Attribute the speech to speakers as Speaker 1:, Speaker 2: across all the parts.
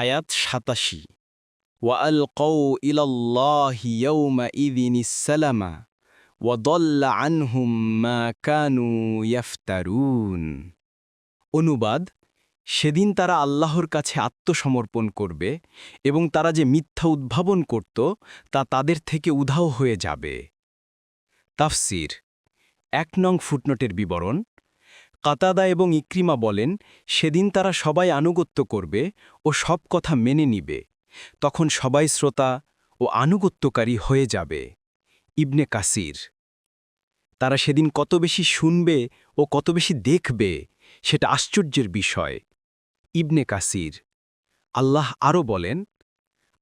Speaker 1: আয়াত সাতাশি। ওয়ালকৌ ইলাল্লাহি ইয়াউমাইযিনিস সালামা ওয়াদল্ল আনহুম মা কানু অনুবাদ, সেদিন তারা আল্লাহর কাছে আত্মসমর্পণ করবে এবং তারা যে মিথ্যা উদ্ভাবন করত, তা তাদের থেকে উধাও হয়ে যাবে। তাফসির, এক নং ফুটনোটের বিবরণ কাতাদা এবং ইক্রিমা বলেন, সেদিন তারা সবাই আনুগত্য করবে ও সব কথা মেনে নিবে। তখন সবাই শ্রোতা ও আনুগত্যকারী হয়ে যাবে। ইবনে কাসির। তারা সেদিন কত বেশি শুনবে ও কত বেশি দেখবে, সেটা আশ্চর্যের বিষয়। ইবনে কাসির। আল্লাহ আরও বলেন,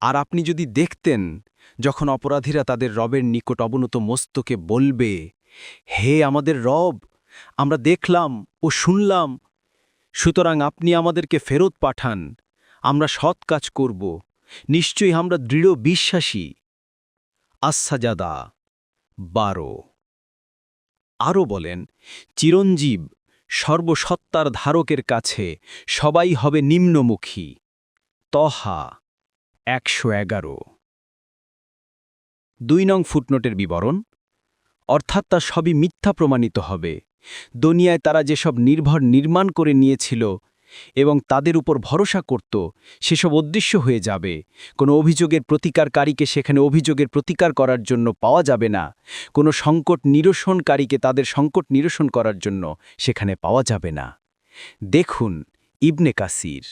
Speaker 1: আর আপনি যদি দেখতেন যখন অপরাধীরা তাদের রবের নিকট অবনত মস্তকে বলবে, হে আমাদের রব আমরা দেখলাম ও শুনলাম, সুতরাং আপনি আমাদেরকে ফেরত পাঠান, আমরা সৎ কাজ করব, নিশ্চয়ই আমরা দৃঢ় বিশ্বাসী। আসাজাদা বারো। আরও বলেন, চিরঞ্জীব, সর্বসত্তার ধারকের কাছে সবাই হবে নিম্নমুখী। তহা একশো এগারো। দুই নং ফুটনোটের বিবরণ, অর্থাৎ তা সবই মিথ্যা প্রমাণিত হবে। দুনিয়ায় তারা যেসব নির্ভর নির্মাণ করে নিয়েছিল এবং তাদের উপর ভরসা করত, সেসব অদৃশ্য হয়ে যাবে। কোনো অভিযোগের প্রতিকারকারীকে সেখানে অভিযোগের প্রতিকার করার জন্য পাওয়া যাবে না। কোনো সংকট নিরসনকারীকে তাদের সংকট নিরসন করার জন্য সেখানে পাওয়া যাবে না। দেখুন, ইবনে কাসির।